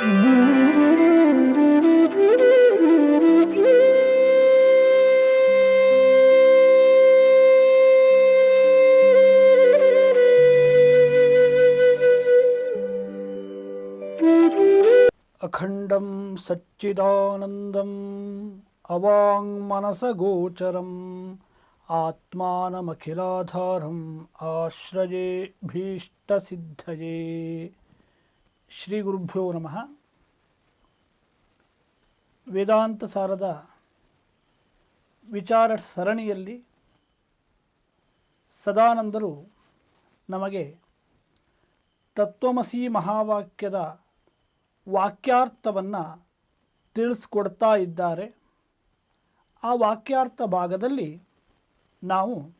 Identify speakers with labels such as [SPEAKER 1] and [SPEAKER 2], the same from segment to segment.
[SPEAKER 1] अखण्डं सच्चिदानन्दम् अवाङ्मनसगोचरम् आत्मानमखिलाधारम् आश्रये भीष्टसिद्धये ಶ್ರೀ ಗುರುಭ್ಯೋ ನಮಃ. ವೇದಾಂತ ಸಾರದ ವಿಚಾರ ಸರಣಿಯಲ್ಲಿ ಸದಾನಂದರು ನಮಗೆ ತತ್ವಮಸಿ ಮಹಾವಾಕ್ಯದ ವಾಕ್ಯಾರ್ಥವನ್ನು ತಿಳಿಸ್ಕೊಡ್ತಾ ಇದ್ದಾರೆ. ಆ ವಾಕ್ಯಾರ್ಥ ಭಾಗದಲ್ಲಿ ನಾವು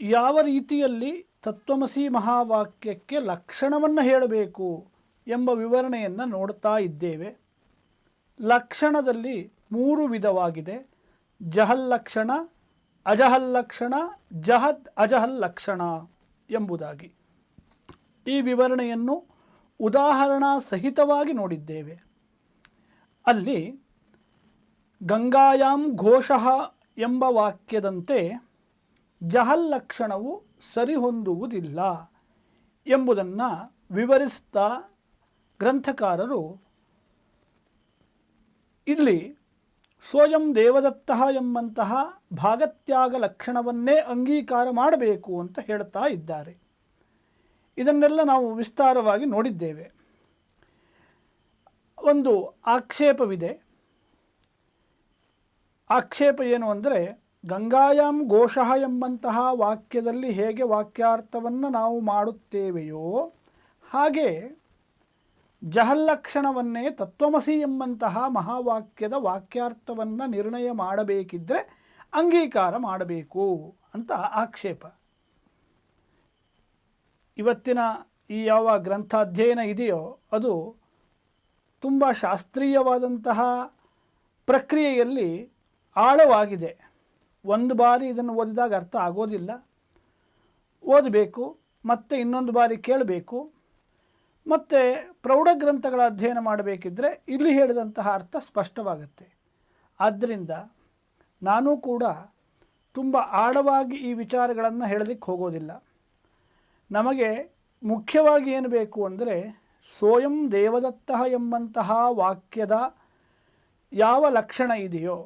[SPEAKER 1] ಯಾವ ರೀತಿಯಲ್ಲಿ ತತ್ವಮಸಿ ಮಹಾವಾಕ್ಯಕ್ಕೆ ಲಕ್ಷಣವನ್ನು ಹೇಳಬೇಕು ಎಂಬ ವಿವರಣೆಯನ್ನು ನೋಡ್ತಾ ಇದ್ದೇವೆ. ಲಕ್ಷಣದಲ್ಲಿ ಮೂರು ವಿಧವಾಗಿದೆ. ಜಹಲ್ಲಕ್ಷಣ ಅಜಹಲ್ಲಕ್ಷಣ ಜಹದ್ ಅಜಹಲ್ಲಕ್ಷಣ ಎಂಬುದಾಗಿ. ಈ ವಿವರಣೆಯನ್ನು ಉದಾಹರಣಾ ಸಹಿತವಾಗಿ ನೋಡಿದ್ದೇವೆ. ಅಲ್ಲಿ ಗಂಗಾಯಾಂ ಘೋಷ ಎಂಬ ವಾಕ್ಯದಂತೆ ಜಹಲ್ಲಕ್ಷಣವು ಸರಿಹೊಂದುವುದಿಲ್ಲ ಎಂಬುದನ್ನು ವಿವರಿಸ್ತಾ ಗ್ರಂಥಕಾರರು ಇಲ್ಲಿ ಸ್ವಯಂ ದೇವದತ್ತ ಎಂಬಂತಹ ಭಾಗತ್ಯಾಗ ಲಕ್ಷಣವನ್ನೇ ಅಂಗೀಕಾರ ಮಾಡಬೇಕು ಅಂತ ಹೇಳ್ತಾ ಇದ್ದಾರೆ. ಇದನ್ನೆಲ್ಲ ನಾವು ವಿಸ್ತಾರವಾಗಿ ನೋಡಿದ್ದೇವೆ. ಒಂದು ಆಕ್ಷೇಪವಿದೆ. ಆಕ್ಷೇಪ ಏನು ಅಂದರೆ ಗಂಗಾಯಾಮ್ ಘೋಷಃ ಎಂಬಂತಹ ವಾಕ್ಯದಲ್ಲಿ ಹೇಗೆ ವಾಕ್ಯಾರ್ಥವನ್ನು ನಾವು ಮಾಡುತ್ತೇವೆಯೋ ಹಾಗೆ ಜಹಲ್ಲಕ್ಷಣವನ್ನೇ ತತ್ವಮಸಿ ಎಂಬಂತಹ ಮಹಾವಾಕ್ಯದ ವಾಕ್ಯಾರ್ಥವನ್ನು ನಿರ್ಣಯ ಮಾಡಬೇಕಿದ್ದರೆ ಅಂಗೀಕಾರ ಮಾಡಬೇಕು ಅಂತ ಆಕ್ಷೇಪ. ಇವತ್ತಿನ ಈ ಯಾವ ಗ್ರಂಥಾಧ್ಯಯನ ಇದೆಯೋ ಅದು ತುಂಬ ಶಾಸ್ತ್ರೀಯವಾದಂತಹ ಪ್ರಕ್ರಿಯೆಯಲ್ಲಿ ಆಳವಾಗಿದೆ. ಒಂದು ಬಾರಿ ಇದನ್ನು ಓದಿದಾಗ ಅರ್ಥ ಆಗೋದಿಲ್ಲ. ಓದಬೇಕು, ಮತ್ತೆ ಇನ್ನೊಂದು ಬಾರಿ ಕೇಳಬೇಕು, ಮತ್ತು ಪ್ರೌಢ ಗ್ರಂಥಗಳ ಅಧ್ಯಯನ ಮಾಡಬೇಕಿದ್ರೆ ಇಲ್ಲಿ ಹೇಳಿದಂತಹ ಅರ್ಥ ಸ್ಪಷ್ಟವಾಗುತ್ತೆ. ಆದ್ದರಿಂದ ನಾನು ಕೂಡ ತುಂಬ ಆಳವಾಗಿ ಈ ವಿಚಾರಗಳನ್ನು ಹೇಳಲಿಕ್ಕೆ ಹೋಗೋದಿಲ್ಲ. ನಮಗೆ ಮುಖ್ಯವಾಗಿ ಏನು ಬೇಕು ಅಂದರೆ ಸ್ವಯಂ ದೇವದತ್ತ ಎಂಬಂತಹ ವಾಕ್ಯದ ಯಾವ ಲಕ್ಷಣ ಇದೆಯೋ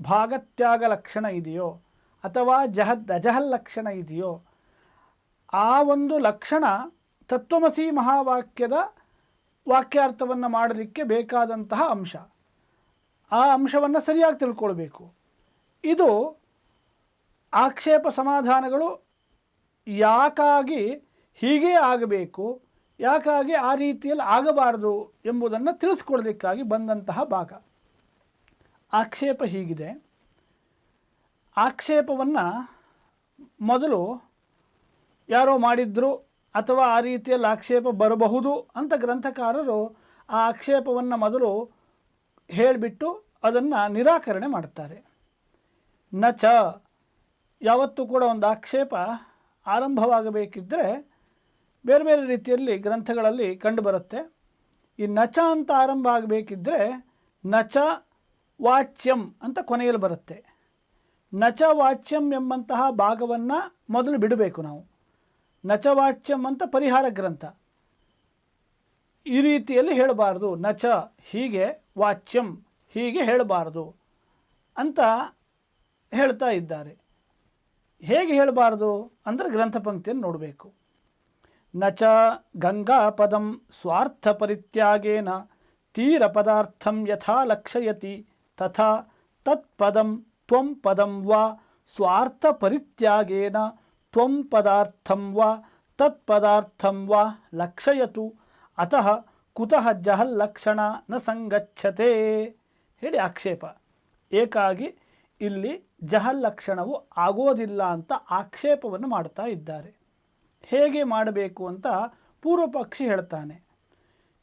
[SPEAKER 1] ಭಾಗತ್ಯಾಗ ಲಕ್ಷಣ ಇದೆಯೋ ಅಥವಾ ಜಹದ್ ಅಜಹಲ್ ಲಕ್ಷಣ ಇದೆಯೋ ಆ ಒಂದು ಲಕ್ಷಣ ತತ್ವಮಸಿ ಮಹಾವಾಕ್ಯದ ವಾಕ್ಯಾರ್ಥವನ್ನು ಮಾಡಲಿಕ್ಕೆ ಬೇಕಾದಂತಹ ಅಂಶ. ಆ ಅಂಶವನ್ನು ಸರಿಯಾಗಿ ತಿಳ್ಕೊಳ್ಬೇಕು. ಇದು ಆಕ್ಷೇಪ ಸಮಾಧಾನಗಳು ಯಾಕಾಗಿ ಹೀಗೇ ಆಗಬೇಕು, ಯಾಕಾಗಿ ಆ ರೀತಿಯಲ್ಲಿ ಆಗಬಾರದು ಎಂಬುದನ್ನು ತಿಳಿಸ್ಕೊಡೋದಕ್ಕಾಗಿ ಬಂದಂತಹ ಭಾಗ. ಆಕ್ಷೇಪ ಹೀಗಿದೆ. ಆಕ್ಷೇಪವನ್ನು ಮೊದಲು ಯಾರೋ ಮಾಡಿದ್ರು ಅಥವಾ ಆ ರೀತಿಯಲ್ಲಿ ಆಕ್ಷೇಪ ಬರಬಹುದು ಅಂತ ಗ್ರಂಥಕಾರರು ಆ ಆಕ್ಷೇಪವನ್ನು ಮೊದಲು ಹೇಳಿಬಿಟ್ಟು ಅದನ್ನು ನಿರಾಕರಣೆ ಮಾಡ್ತಾರೆ ನ ಚ ಯಾವತ್ತೂ ಕೂಡ ಒಂದು ಆಕ್ಷೇಪ ಆರಂಭವಾಗಬೇಕಿದ್ದರೆ ಬೇರೆ ಬೇರೆ ರೀತಿಯಲ್ಲಿ ಗ್ರಂಥಗಳಲ್ಲಿ ಕಂಡುಬರುತ್ತೆ. ಈ ನಚ ಅಂತ ಆರಂಭ ಆಗಬೇಕಿದ್ದರೆ ನಚ ವಾಚ್ಯಂ ಅಂತ ಕೊನೆಯಲ್ಲಿ ಬರುತ್ತೆ. ನಚ ವಾಚ್ಯಂ ಎಂಬಂತಹ ಭಾಗವನ್ನು ಮೊದಲು ಬಿಡಬೇಕು ನಾವು. ನಚ ವಾಚ್ಯಂ ಅಂತ ಪರಿಹಾರ ಗ್ರಂಥ. ಈ ರೀತಿಯಲ್ಲಿ ಹೇಳಬಾರ್ದು. ನಚ ಹೀಗೆ, ವಾಚ್ಯಂ ಹೀಗೆ ಹೇಳಬಾರ್ದು ಅಂತ ಹೇಳ್ತಾ ಇದ್ದಾರೆ. ಹೇಗೆ ಹೇಳಬಾರ್ದು ಅಂದರೆ ಗ್ರಂಥ ಪಂಕ್ತಿಯನ್ನು ನೋಡಬೇಕು. ನಚ ಗಂಗಾ ಪದಂ ಸ್ವಾರ್ಥ ಪರಿತ್ಯಾಗೇನ ತೀರ ಪದಾರ್ಥಂ ಯಥಾ ಲಕ್ಷಯತಿ ತಥಾ ತತ್ಪದಂ ತ್ವಂ ಪದಂ ವಾ ಸ್ವಾರ್ಥ ಪರಿತ್ಯಾಗೇನ ತ್ವಂ ಪದಾರ್ಥಂ ವಾ ತತ್ಪದಾರ್ಥಂ ವಾ ಲಕ್ಷಯತು ಅತಃ ಕುತಃ ಜಹಲ್ಲಕ್ಷಣ ನ ಸಂಗಚ್ಛತೆ ಹೇಳಿ ಆಕ್ಷೇಪ। ಏಕಾಗಿ ಇಲ್ಲಿ ಜಹಲ್ಲಕ್ಷಣವು ಆಗೋದಿಲ್ಲ ಅಂತ ಆಕ್ಷೇಪವನ್ನು ಮಾಡ್ತಾ ಇದ್ದಾರೆ। ಹೇಗೆ ಮಾಡಬೇಕು ಅಂತ ಪೂರ್ವಪಕ್ಷಿ ಹೇಳ್ತಾನೆ।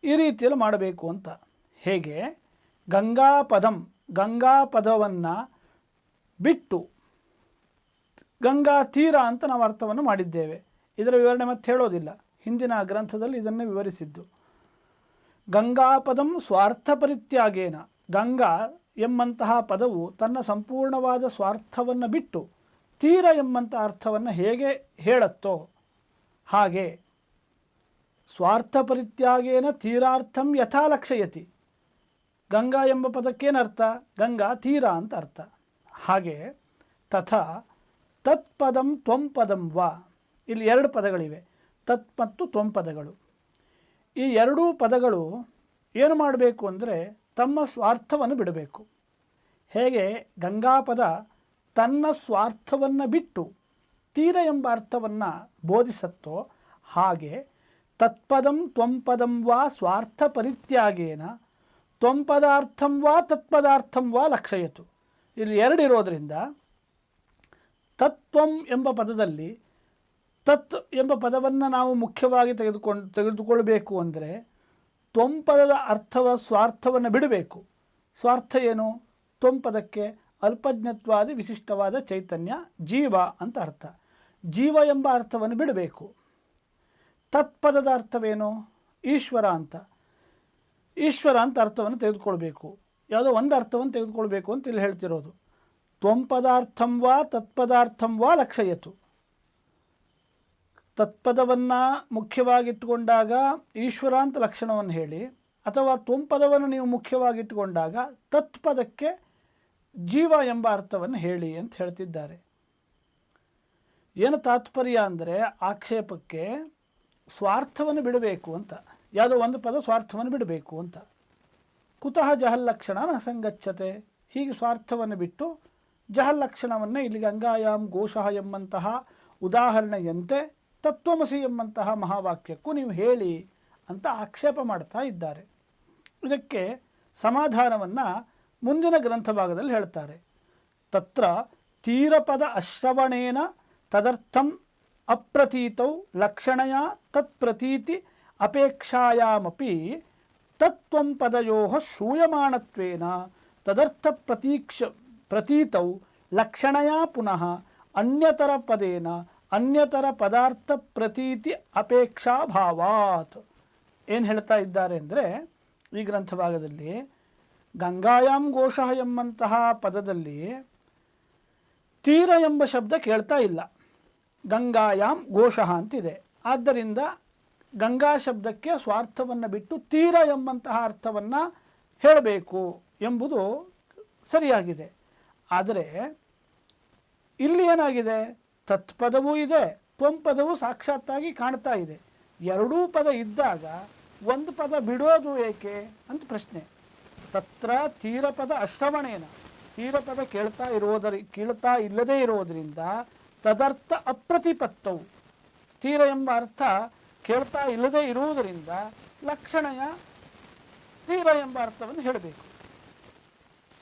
[SPEAKER 1] ಈ ರೀತಿಯಲ್ಲಿ ಮಾಡಬೇಕು ಅಂತ। ಹೇಗೆ? ಗಂಗಾಪದಂ ಗಂಗಾಪದವನ್ನು ಬಿಟ್ಟು ಗಂಗಾ ತೀರ ಅಂತ ನಾವು ಅರ್ಥವನ್ನು ಮಾಡಿದ್ದೇವೆ. ಇದರ ವಿವರಣೆ ಮತ್ತೆ ಹೇಳೋದಿಲ್ಲ. ಹಿಂದಿನ ಗ್ರಂಥದಲ್ಲಿ ಇದನ್ನು ವಿವರಿಸಿದ್ದು. ಗಂಗಾಪದಂ ಸ್ವಾರ್ಥಪರಿತ್ಯಾಗೇನ. ಗಂಗಾ ಎಂಬಂತಹ ಪದವು ತನ್ನ ಸಂಪೂರ್ಣವಾದ ಸ್ವಾರ್ಥವನ್ನು ಬಿಟ್ಟು ತೀರ ಎಂಬಂಥ ಅರ್ಥವನ್ನು ಹೇಗೆ ಹೇಳತ್ತೋ ಹಾಗೆ ಸ್ವಾರ್ಥ ಪರಿತ್ಯಾಗೇನ ತೀರಾರ್ಥಂ ಯಥಾ ಲಕ್ಷಯತಿ ಗಂಗಾ ಎಂಬ ಪದಕ್ಕೇನರ್ಥ? ಗಂಗಾ ತೀರ ಅಂತ ಅರ್ಥ. ಹಾಗೆ ತಥಾ ತತ್ಪದಂ ತ್ವಂ ಪದಂ ವಾ. ಇಲ್ಲಿ ಎರಡು ಪದಗಳಿವೆ. ತತ್ ಮತ್ತು ತ್ವಂ ಪದಗಳು. ಈ ಎರಡೂ ಪದಗಳು ಏನು ಮಾಡಬೇಕು ಅಂದರೆ ತಮ್ಮ ಸ್ವಾರ್ಥವನ್ನು ಬಿಡಬೇಕು. ಹೇಗೆ? ಗಂಗಾಪದ ತನ್ನ ಸ್ವಾರ್ಥವನ್ನು ಬಿಟ್ಟು ತೀರ ಎಂಬ ಅರ್ಥವನ್ನು ಬೋಧಿಸತ್ತೋ ಹಾಗೆ ತತ್ಪದಂ ತ್ವಂಪದಂ ವಾ ಸ್ವಾರ್ಥ ಪರಿತ್ಯಾಗೇನ ತ್ವಂಪದಾರ್ಥಂ ವಾ ತತ್ಪದಾರ್ಥಂ ವಾ ಲಕ್ಷಯತು. ಇಲ್ಲಿ ಎರಡಿರೋದರಿಂದ ತತ್ವಂ ಎಂಬ ಪದದಲ್ಲಿ ತತ್ ಎಂಬ ಪದವನ್ನು ನಾವು ಮುಖ್ಯವಾಗಿ ತೆಗೆದುಕೊಂಡು, ತೆಗೆದುಕೊಳ್ಬೇಕು ಅಂದರೆ ತ್ವಂಪದದ ಅರ್ಥವ ಸ್ವಾರ್ಥವನ್ನು ಬಿಡಬೇಕು. ಸ್ವಾರ್ಥ ಏನು? ತ್ವಂಪದಕ್ಕೆ ಅಲ್ಪಜ್ಞತ್ವಾದಿ ವಿಶಿಷ್ಟವಾದ ಚೈತನ್ಯ ಜೀವ ಅಂತ ಅರ್ಥ. ಜೀವ ಎಂಬ ಅರ್ಥವನ್ನು ಬಿಡಬೇಕು. ತತ್ಪದದ ಅರ್ಥವೇನು? ಈಶ್ವರ ಅಂತ. ಈಶ್ವರ ಅಂತ ಅರ್ಥವನ್ನು ತೆಗೆದುಕೊಳ್ಬೇಕು. ಯಾವುದೋ ಒಂದು ಅರ್ಥವನ್ನು ತೆಗೆದುಕೊಳ್ಬೇಕು ಅಂತ ಇಲ್ಲಿ ಹೇಳ್ತಿರೋದು. ತ್ವಂಪದಾರ್ಥಂ ವಾ, ತತ್ಪದಾರ್ಥಂ ವಾ ಲಕ್ಷಯತು. ತತ್ಪದವನ್ನು ಮುಖ್ಯವಾಗಿಟ್ಟುಕೊಂಡಾಗ ಈಶ್ವರ ಅಂತ ಲಕ್ಷಣವನ್ನು ಹೇಳಿ, ಅಥವಾ ತ್ವಂಪದವನ್ನು ನೀವು ಮುಖ್ಯವಾಗಿಟ್ಟುಕೊಂಡಾಗ ತತ್ಪದಕ್ಕೆ ಜೀವ ಎಂಬ ಅರ್ಥವನ್ನು ಹೇಳಿ ಅಂತ ಹೇಳ್ತಿದ್ದಾರೆ. ಏನು ತಾತ್ಪರ್ಯ ಅಂದರೆ ಆಕ್ಷೇಪಕ್ಕೆ ಸ್ವಾರ್ಥವನ್ನು ಬಿಡಬೇಕು ಅಂತ. ಯಾವುದೋ ಒಂದು ಪದ ಸ್ವಾರ್ಥವನ್ನು ಬಿಡಬೇಕು ಅಂತ. ಕುತಃ ಜಹಲ್ಲಕ್ಷಣ ನ ಸಂಗಚ್ಚತೆ ಹೀಗೆ ಸ್ವಾರ್ಥವನ್ನು ಬಿಟ್ಟು ಜಹಲ್ಲಕ್ಷಣವನ್ನು ಇಲ್ಲಿ ಗಂಗಾಯಾಮ್ ಘೋಷಃ ಎಂಬಂತಹ ಉದಾಹರಣೆಯಂತೆ ತತ್ವಮಸಿ ಎಂಬಂತಹ ಮಹಾವಾಕ್ಯಕ್ಕೂ ನೀವು ಹೇಳಿ ಅಂತ ಆಕ್ಷೇಪ ಮಾಡ್ತಾ ಇದ್ದಾರೆ. ಇದಕ್ಕೆ ಸಮಾಧಾನವನ್ನು ಮುಂದಿನ ಗ್ರಂಥ ಭಾಗದಲ್ಲಿ ಹೇಳ್ತಾರೆ. ತತ್ರ ತೀರಪದ ಅಶ್ರವಣೇನ ತದರ್ಥಂ ಅಪ್ರತೀತೌ ಲಕ್ಷಣಯ ತತ್ಪ್ರತೀತಿ ಅಪೇಕ್ಷಾಯಾಮಪಿ ತತ್ವಂ ಪದಯೋ ಶೂಯಮಾಣತ್ವೇನ ತದರ್ಥ ಪ್ರತೀಕ್ಷ ಪ್ರತೀತೌ ಲಕ್ಷಣಯ ಪುನಃ ಅನ್ಯತರ ಪದೇನ ಅನ್ಯತರ ಪದಾರ್ಥ ಪ್ರತೀತಿ ಅಪೇಕ್ಷಾಭಾವಾತ್. ಏನು ಹೇಳ್ತಾ ಇದ್ದಾರೆ ಅಂದರೆ ಈ ಗ್ರಂಥ ಭಾಗದಲ್ಲಿ ಗಂಗಾಯಾಮ್ ಘೋಷ ಎಂಬಂತಹ ಪದದಲ್ಲಿ ತೀರ ಎಂಬ ಶಬ್ದ ಕೇಳ್ತಾ ಇಲ್ಲ. ಗಂಗಾಯಾಮ್ ಘೋಷ ಅಂತಿದೆ. ಆದ್ದರಿಂದ ಗಂಗಾ ಶಬ್ದಕ್ಕೆ ಸ್ವಾರ್ಥವನ್ನು ಬಿಟ್ಟು ತೀರ ಎಂಬಂತಹ ಅರ್ಥವನ್ನು ಹೇಳಬೇಕು ಎಂಬುದು ಸರಿಯಾಗಿದೆ. ಆದರೆ ಇಲ್ಲಿ ಏನಾಗಿದೆ? ತತ್ಪದವೂ ಇದೆ ತ್ವಂಪದವು ಸಾಕ್ಷಾತ್ತಾಗಿ ಕಾಣ್ತಾ ಇದೆ. ಎರಡೂ ಪದ ಇದ್ದಾಗ ಒಂದು ಪದ ಬಿಡೋದು ಏಕೆ ಅಂತ ಪ್ರಶ್ನೆ. ತತ್ರ ತೀರಪದ ಅಶ್ರವಣೇನ. ತೀರಪದ ಕೇಳ್ತಾ ಇರೋದರಿ, ಕೇಳ್ತಾ ಇಲ್ಲದೇ ಇರೋದರಿಂದ ತದರ್ಥ ಅಪ್ರತಿಪತ್ತವು. ತೀರ ಎಂಬ ಅರ್ಥ ಕೇಳ್ತಾ ಇಲ್ಲದೆ ಇರುವುದರಿಂದ ಲಕ್ಷಣಯ ತೀರ ಎಂಬ ಅರ್ಥವನ್ನು ಹೇಳಬೇಕು.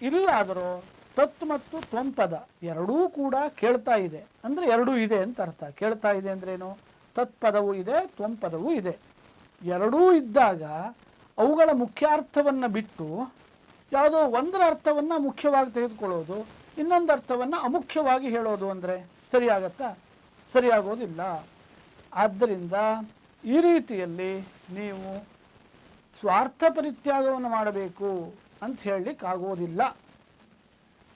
[SPEAKER 1] ಇಲ್ಲಾದರೂ ತತ್ ಮತ್ತು ತ್ವಂಪದ ಎರಡೂ ಕೂಡ ಕೇಳ್ತಾ ಇದೆ. ಅಂದರೆ ಎರಡೂ ಇದೆ ಅಂತ ಅರ್ಥ. ಕೇಳ್ತಾ ಇದೆ ಅಂದ್ರೇನು ತತ್ಪದವೂ ಇದೆ ತ್ವಂಪದವೂ ಇದೆ. ಎರಡೂ ಇದ್ದಾಗ ಅವುಗಳ ಮುಖ್ಯಾರ್ಥವನ್ನು ಬಿಟ್ಟು ಯಾವುದೋ ಒಂದರ ಅರ್ಥವನ್ನು ಮುಖ್ಯವಾಗಿ ತೆಗೆದುಕೊಳ್ಳೋದು, ಇನ್ನೊಂದು ಅರ್ಥವನ್ನು ಅಮುಖ್ಯವಾಗಿ ಹೇಳೋದು ಅಂದರೆ ಸರಿಯಾಗತ್ತಾ? ಸರಿಯಾಗೋದಿಲ್ಲ. ಆದ್ದರಿಂದ ಈ ರೀತಿಯಲ್ಲಿ ನೀವು ಸ್ವಾರ್ಥ ಪರಿತ್ಯಾಗವನ್ನು ಮಾಡಬೇಕು ಅಂತ ಹೇಳಲಿಕ್ಕಾಗೋದಿಲ್ಲ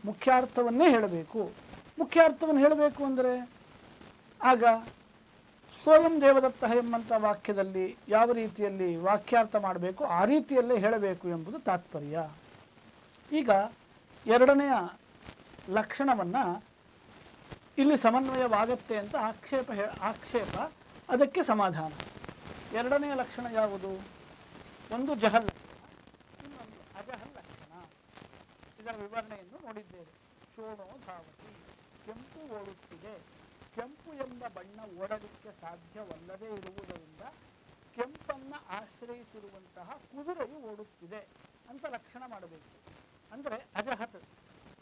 [SPEAKER 1] ಮುಖ್ಯಾರ್ಥವನ್ನೇ ಹೇಳಬೇಕು. ಮುಖ್ಯಾರ್ಥವನ್ನು ಹೇಳಬೇಕು ಅಂದರೆ ಆಗ ಸ್ವಯಂ ದೇವದತ್ತ ಎಂಬಂಥ ವಾಕ್ಯದಲ್ಲಿ ಯಾವ ರೀತಿಯಲ್ಲಿ ವಾಕ್ಯಾರ್ಥ ಮಾಡಬೇಕು ಆ ರೀತಿಯಲ್ಲೇ ಹೇಳಬೇಕು ಎಂಬುದು ತಾತ್ಪರ್ಯ. ಈಗ ಎರಡನೆಯ ಲಕ್ಷಣವನ್ನು ಇಲ್ಲಿ ಸಮನ್ವಯವಾಗತ್ತೆ ಅಂತ ಆಕ್ಷೇಪ ಆಕ್ಷೇಪ ಅದಕ್ಕೆ ಸಮಾಧಾನ. ಎರಡನೆಯ ಲಕ್ಷಣ ಯಾವುದು? ಒಂದು ಜಹಲ್. ಇನ್ನೊಂದು ಅಜಹಲ್ ಲಕ್ಷಣ. ಇದರ ವಿವರಣೆಯನ್ನು ನೋಡಿದ್ದೇವೆ. ಶೋಣೋ ಧಾವತಿ. ಕೆಂಪು ಓಡುತ್ತಿದೆ. ಕೆಂಪು ಎಂಬ ಬಣ್ಣ ಓಡಲಿಕ್ಕೆ ಸಾಧ್ಯವಲ್ಲದೇ ಇರುವುದರಿಂದ ಕೆಂಪನ್ನು ಆಶ್ರಯಿಸಿರುವಂತಹ ಕುದುರೆಯು ಓಡುತ್ತಿದೆ ಅಂತ ಲಕ್ಷಣ ಮಾಡಬೇಕು. ಅಂದರೆ ಅಜಹತ್.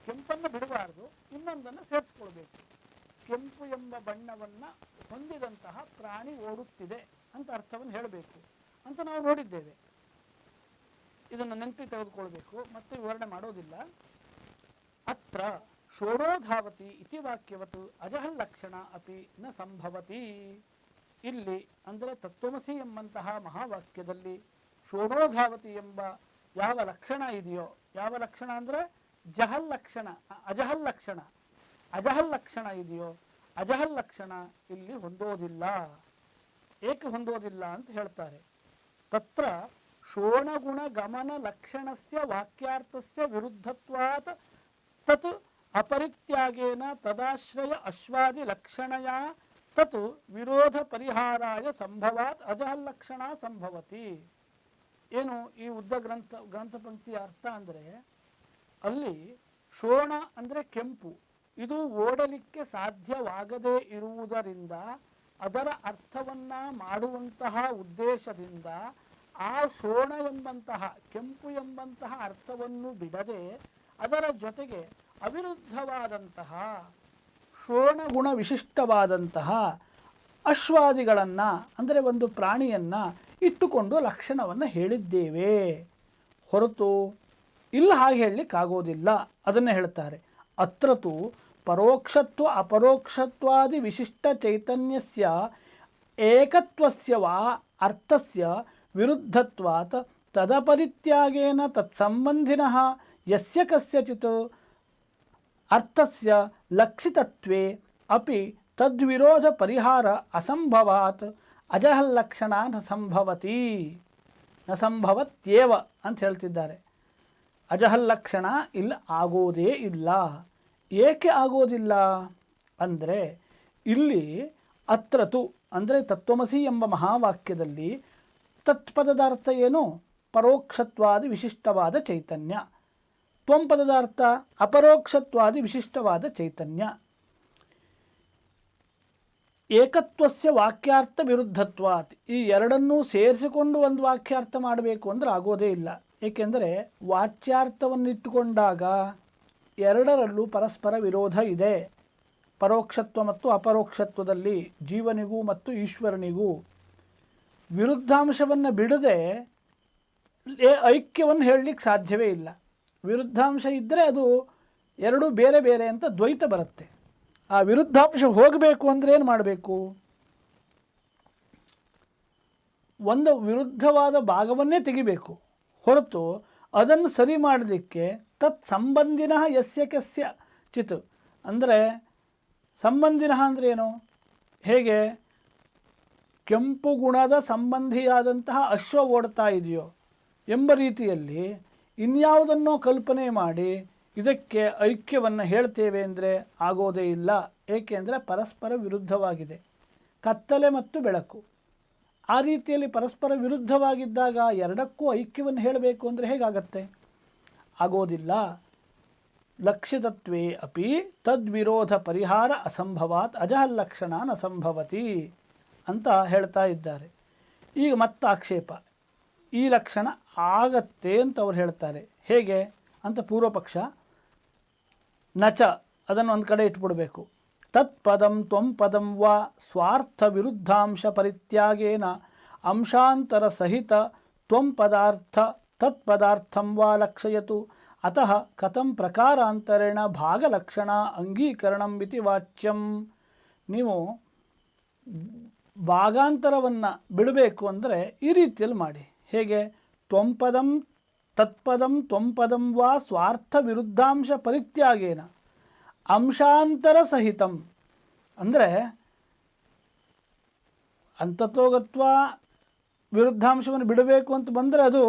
[SPEAKER 1] ಕೆಂಪನ್ನು ಬಿಡಬಾರದು, ಇನ್ನೊಂದನ್ನು ಸೇರಿಸ್ಕೊಳ್ಬೇಕು. ಕೆಂಪು ಎಂಬ ಬಣ್ಣವನ್ನು ಹೊಂದಿದಂತಹ ಪ್ರಾಣಿ ಓಡುತ್ತಿದೆ ಅಂತ ಅರ್ಥವನ್ನು ಹೇಳಬೇಕು ಅಂತ ನಾವು ನೋಡಿದ್ದೇವೆ. ಇದನ್ನು ನೆನಪಿ ತೆಗೆದುಕೊಳ್ಬೇಕು, ಮತ್ತೆ ವಿವರಣೆ ಮಾಡೋದಿಲ್ಲ. ಅತ್ರ ಷೋಡೋಧಾವತಿ ಇತಿ ವಾಕ್ಯವತ್ತು ಅಜಹಲ್ ಲಕ್ಷಣ ಅಪಿ ನ ಸಂಭವತಿ. ಇಲ್ಲಿ ಅಂದರೆ ತತ್ವಮಸಿ ಎಂಬಂತಹ ಮಹಾವಾಕ್ಯದಲ್ಲಿ ಶೋರೋಧಾವತಿ ಎಂಬ ಯಾವ ಲಕ್ಷಣ ಇದೆಯೋ, ಯಾವ ಲಕ್ಷಣ ಅಂದರೆ ಜಹಲ್ ಲಕ್ಷಣ, ಅಜಹಲ್ ಲಕ್ಷಣ. ಅಜಹಲ್ ಲಕ್ಷಣ ಇದೆಯೋ, ಅಜಹಲ್ ಲಕ್ಷಣ ಇಲ್ಲಿ ಹೊಂದೋದಿಲ್ಲ. ಏಕೆ ಹೊಂದೋದಿಲ್ಲ ಅಂತ ಹೇಳ್ತಾರೆ. ತತ್ರ ಶೋಣಗುಣ ಗಮನ ಲಕ್ಷಣಸ್ಯ ವಾಕ್ಯಾರ್ಥಸ್ಯ ವಿರುದ್ಧತ್ವಾತ್ ತತ್ ಅಪರಿತ್ಯಾಗೇನ ತದಾಶ್ರಯ ಅಶ್ವಾದಿ ಲಕ್ಷಣಯ ತತ್ ವಿರೋಧ ಪರಿಹಾರಾಯ ಸಂಭವಾತ್ ಅಜಹಲ್ ಲಕ್ಷಣ ಸಂಭವತಿ. ಏನು ಈ ಉದ್ದ ಗ್ರಂಥ ಗ್ರಂಥ ಪಂಕ್ತಿಯ ಅರ್ಥ ಅಂದರೆ ಅಲ್ಲಿ ಶೋಣ ಅಂದರೆ ಕೆಂಪು ಇದು ಓಡಲಿಕ್ಕೆ ಸಾಧ್ಯವಾಗದೇ ಇರುವುದರಿಂದ ಅದರ ಅರ್ಥವನ್ನ ಮಾಡುವಂತಹ ಉದ್ದೇಶದಿಂದ ಆ ಶೋಣ ಎಂಬಂತಹ, ಕೆಂಪು ಎಂಬಂತಹ ಅರ್ಥವನ್ನು ಬಿಡದೆ ಅದರ ಜೊತೆಗೆ ಅವಿರುದ್ಧವಾದಂತಹ ಶೋಣಗುಣ ವಿಶಿಷ್ಟವಾದಂತಹ ಅಶ್ವಾದಿಗಳನ್ನು, ಅಂದರೆ ಒಂದು ಪ್ರಾಣಿಯನ್ನು ಇಟ್ಟುಕೊಂಡು ಲಕ್ಷಣವನ್ನು ಹೇಳಿದ್ದೇವೆ. ಹೊರತು ಇಲ್ಲ ಹಾಗೆ ಹೇಳಲಿಕ್ಕಾಗೋದಿಲ್ಲ. ಅದನ್ನು ಹೇಳ್ತಾರೆ. ಅತ್ರತು ಪರೋಕ್ಷತ್ವ ಅಪರೋಕ್ಷತ್ವಾದಿ ವಿಶಿಷ್ಟ ಚೈತನ್ಯಸ್ಯ ಏಕತ್ವಸ್ಯ ವಾ ಅರ್ಥಸ್ಯ ವಿರುದ್ಧತ್ವಾತ್ ತದಪರಿತ್ಯಾಗೇನ ತತ್ಸಂಬಂಧಿನಃ ಯಸ್ಯ ಕಸ್ಯಚಿತ್ ಅರ್ಥಸ್ಯ ಲಕ್ಷಿತತ್ವೇ ಅಪಿ ತದ್ವಿರೋಧ ಪರಿಹಾರ ಅಸಂಭವಾತ್ ಅಜಹಲ್ಲಕ್ಷಣ ನ ಸಂಭವತಿ ನ ಸಂಭವತ್ಯೇವ ಅಂತ ಹೇಳ್ತಿದ್ದಾರೆ. ಅಜಹಲ್ಲಕ್ಷಣ ಇಲ್ಲಿ ಆಗೋದೇ ಇಲ್ಲ. ಏಕೆ ಆಗೋದಿಲ್ಲ ಅಂದರೆ ಇಲ್ಲಿ ಅತ್ರತು, ಅಂದರೆ ತತ್ವಮಸಿ ಎಂಬ ಮಹಾವಾಕ್ಯದಲ್ಲಿ ತತ್ಪದದ ಅರ್ಥ ಏನು? ಪರೋಕ್ಷತ್ವಾದಿ ವಿಶಿಷ್ಟವಾದ ಚೈತನ್ಯ. ತ್ವಂ ಪದದ ಅರ್ಥ ಅಪರೋಕ್ಷತ್ವಾದಿ ವಿಶಿಷ್ಟವಾದ ಚೈತನ್ಯ. ಏಕತ್ವಸ್ಯ ವಾಕ್ಯಾರ್ಥ ವಿರುದ್ಧತ್ವಾತ್. ಈ ಎರಡನ್ನೂ ಸೇರಿಸಿಕೊಂಡು ಒಂದು ವಾಕ್ಯಾರ್ಥ ಮಾಡಬೇಕು ಅಂದ್ರೆ ಆಗೋದೇ ಇಲ್ಲ. ಏಕೆಂದರೆ ವಾಚ್ಯಾರ್ಥವನ್ನಿಟ್ಟುಕೊಂಡಾಗ ಎರಡರಲ್ಲೂ ಪರಸ್ಪರ ವಿರೋಧ ಇದೆ. ಪರೋಕ್ಷತ್ವ ಮತ್ತು ಅಪರೋಕ್ಷತ್ವದಲ್ಲಿ ಜೀವನಿಗೂ ಮತ್ತು ಈಶ್ವರನಿಗೂ ವಿರುದ್ಧಾಂಶವನ್ನು ಬಿಡದೆ ಐಕ್ಯವನ್ನು ಹೇಳಲಿಕ್ಕೆ ಸಾಧ್ಯವೇ ಇಲ್ಲ. ವಿರುದ್ಧಾಂಶ ಇದ್ದರೆ ಅದು ಎರಡೂ ಬೇರೆ ಬೇರೆ ಅಂತ ದ್ವೈತ ಬರುತ್ತೆ. ಆ ವಿರುದ್ಧಾಂಶ ಹೋಗಬೇಕು ಅಂದರೆ ಏನು ಮಾಡಬೇಕು? ಒಂದು ವಿರುದ್ಧವಾದ ಭಾಗವನ್ನೇ ತೆಗಿಬೇಕು. ಹೊರತು ಅದನ್ನು ಸರಿ ಮಾಡಲಿಕ್ಕೆ ತತ್ ಸಂಬಂಧಿನ ಯಸ್ಯ ಕಸ್ಯ ಚಿತ್. ಅಂದರೆ ಸಂಬಂಧಿನ ಅಂದರೆ ಏನು? ಹೇಗೆ? ಕೆಂಪು ಗುಣದ ಸಂಬಂಧಿಯಾದಂತಹ ಅಶ್ವ ಓಡ್ತಾ ಇದೆಯೋ ಎಂಬ ರೀತಿಯಲ್ಲಿ ಇನ್ಯಾವುದನ್ನೋ ಕಲ್ಪನೆ ಮಾಡಿ ಇದಕ್ಕೆ ಐಕ್ಯವನ್ನು ಹೇಳ್ತೇವೆ ಅಂದರೆ ಆಗೋದೇ ಇಲ್ಲ. ಏಕೆಂದರೆ ಪರಸ್ಪರ ವಿರುದ್ಧವಾಗಿದೆ. ಕತ್ತಲೆ ಮತ್ತು ಬೆಳಕು. ಆ ರೀತಿಯಲ್ಲಿ ಪರಸ್ಪರ ವಿರುದ್ಧವಾಗಿದ್ದಾಗ ಎರಡಕ್ಕೂ ಐಕ್ಯವನ್ನು ಹೇಳಬೇಕು ಅಂದರೆ ಹೇಗಾಗತ್ತೆ? ಆಗೋದಿಲ್ಲ. ಲಕ್ಷಿತತ್ವೇ ಅಪಿ ತದ್ವಿರೋಧ ಪರಿಹಾರ ಅಸಂಭವಾತ್ ಅಜಹಲ್ಲಕ್ಷಣ ನ ಸಂಭವತಿ ಅಂತ ಹೇಳ್ತಾ ಇದ್ದಾರೆ. ಈಗ ಮತ್ತೆ ಆಕ್ಷೇಪ ಈ ಲಕ್ಷಣ ಆಗತ್ತೆ ಅಂತ ಅವ್ರು ಹೇಳ್ತಾರೆ. ಹೇಗೆ ಅಂತ ಪೂರ್ವಪಕ್ಷ ನಚ ಅದನ್ನು ಒಂದು ಕಡೆ ಇಟ್ಬಿಡಬೇಕು. ತತ್ಪದಂ ತ್ವಂ ಪದಂ ವಾ ಸ್ವಾರ್ಥ ವಿರುದ್ಧಾಂಶ ಪರಿತ್ಯಾಗೇನ ಅಂಶಾಂತರ ಸಹಿತ ತ್ವಂ ಪದಾರ್ಥ ತತ್ಪದಾರ್ಥಂ ವಾ ಲಕ್ಷಯತು. ಅತಃ ಕಥಂ ಪ್ರಕಾರಾಂತರೇಣ ಭಾಗಲಕ್ಷಣ ಅಂಗೀಕರಣಂ ಇತಿ ವಾಚ್ಯಂ. ನೀವು ಭಾಗಾಂತರವನ್ನು ಬಿಡಬೇಕು ಅಂದರೆ ಈ ರೀತಿಯಲ್ಲಿ ಮಾಡಿ. ಹೇಗೆ? ತ್ವಂಪದಂ ತತ್ಪದಂ ತ್ವಂಪದಂ ವಾ ಸ್ವಾರ್ಥ ವಿರುದ್ಧಾಂಶ ಪರಿತ್ಯಾಗೇನ. ಅಂಶಾಂತರ ಸಹಿತಂ. ಅಂದರೆ ಅಂತತೋಗತ್ವ ವಿರುದ್ಧಾಂಶವನ್ನು ಬಿಡಬೇಕು ಅಂತ ಬಂದರೆ ಅದು